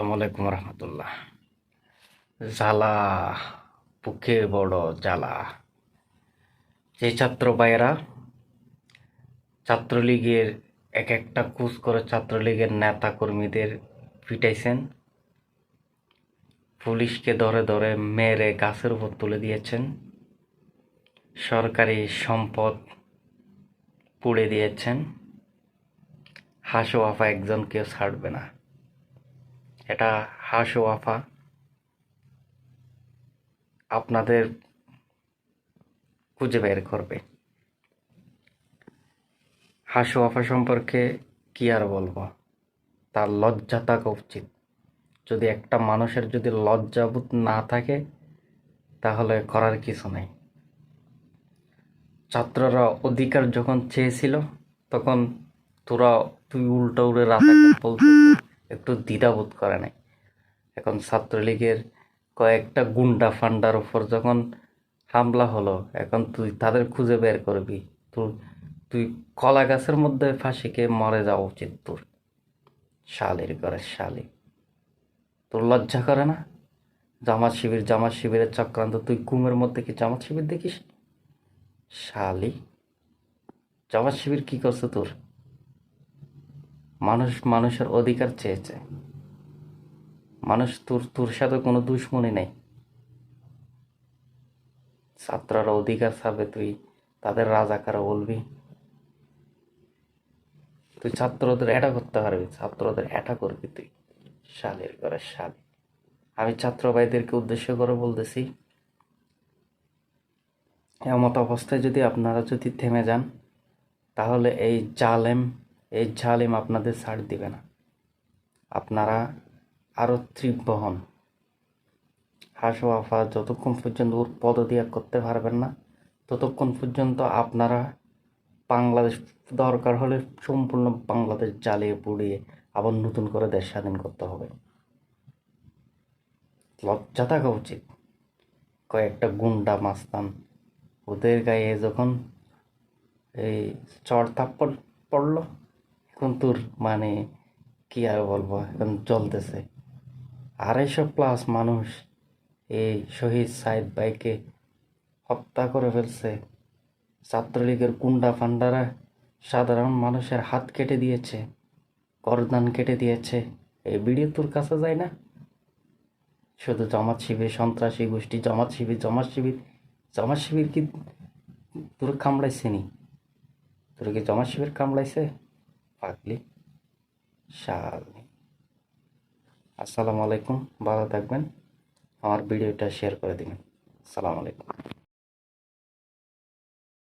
আসসালামু আলাইকুম রহমতুল্লাহ। জ্বালা, বুকে বড় জ্বালা। যে ছাত্র ভাইয়েরা, ছাত্রলীগের এক একটা কুচ করে ছাত্রলীগের নেতা কর্মীদের পিটাইছেন। পুলিশকে ধরে ধরে মেরে গাছের উপর তুলে দিয়েছেন। সরকারি সম্পদ পুড়ে দিয়েছেন। হাসো আফা একজনকেও ছাড়বে না। এটা হাসো আফা। আপনাদের খুঁজে বের করবে। হাসু আফা সম্পর্কে কি আর বলব? তার লজ্জা থাকা উচিত। যদি একটা মানুষের যদি লজ্জাবোধ না থাকে, তাহলে করার কিছু নেই। ছাত্ররা অধিকার যখন চেয়েছিল, তখন তোরা তুই উল্টো উড়ে রাস্তায় বলতে একটু দ্বিধাবোধ করে নাই। এখন ছাত্রলীগের কয়েকটা গুন্ডা ফান্ডার উপর যখন হামলা হলো, এখন তুই তাদের খুঁজে বের করবি। তোর, তুই কলা গাছের মধ্যে ফাঁসিকে মরে যাওয়া উচিত তোর। শালির করে শালি। তোর লজ্জা করে না? জামাত শিবির, জামাত শিবিরের চক্রান্ত, তুই ঘুমের মধ্যে কি জামাত শিবির দেখিস? শালি? জামাত শিবির কি করছে তোর? মানুষ মানুষের অধিকার চেয়েছে। মানুষ তোর তোর সাথে কোনো দুশ্মনী নেই। ছাত্ররা অধিকার চাবে তুই তাদের রাজাকারা বলবি। তুই ছাত্রদের এটা করতে পারবি, ছাত্রদের এটা করবি তুই। শালের করে শালি। আমি ছাত্র ভাইদেরকে উদ্দেশ্য করে বলতেছি, এমত অবস্থায় যদি আপনারা যদি থেমে যান, তাহলে এই জালেম এই জালেম আপনাদের ছাড় দিবে না। আপনারা আরও তীব্র হন। হাসো আফা যতক্ষণ পর্যন্ত ওর পদ পদত্যাগ করতে পারবেন না, ততক্ষণ পর্যন্ত আপনারা বাংলাদেশ, দরকার হলে সম্পূর্ণ বাংলাদেশ জ্বালিয়ে পুড়িয়ে আবার নতুন করে দেশ স্বাধীন করতে হবে। লজ্জা থাকা উচিত। কয়েকটা গুন্ডা মাস্তান, ওদের গায়ে যখন এই চড় থাপ্পড় পড়ল এখন তোর মানে কি আর বলব, এখন চলতেছে। আড়াইশো প্লাস মানুষ এই শহীদ সাইদ ভাইকে হত্যা করে ফেলছে। ছাত্রলীগের গুন্ডা ফান্ডারা সাধারণ মানুষের হাত কেটে দিয়েছে, করদান কেটে দিয়েছে। এই ভিডিও তোর কাছে যায় না? শুধু জামাত শিবির, সন্ত্রাসী গোষ্ঠী, জামাত শিবির জামাত শিবির জামাত শিবির কি তোর কামড়াইছে নি? তোর কি জামাত শিবির কামড়াইছে? পাগলি শালি আসসালামু আলাইকুম ভালো থাকবেন। আমার ভিডিওটা শেয়ার করে দেবেন। আসসালামু আলাইকুম।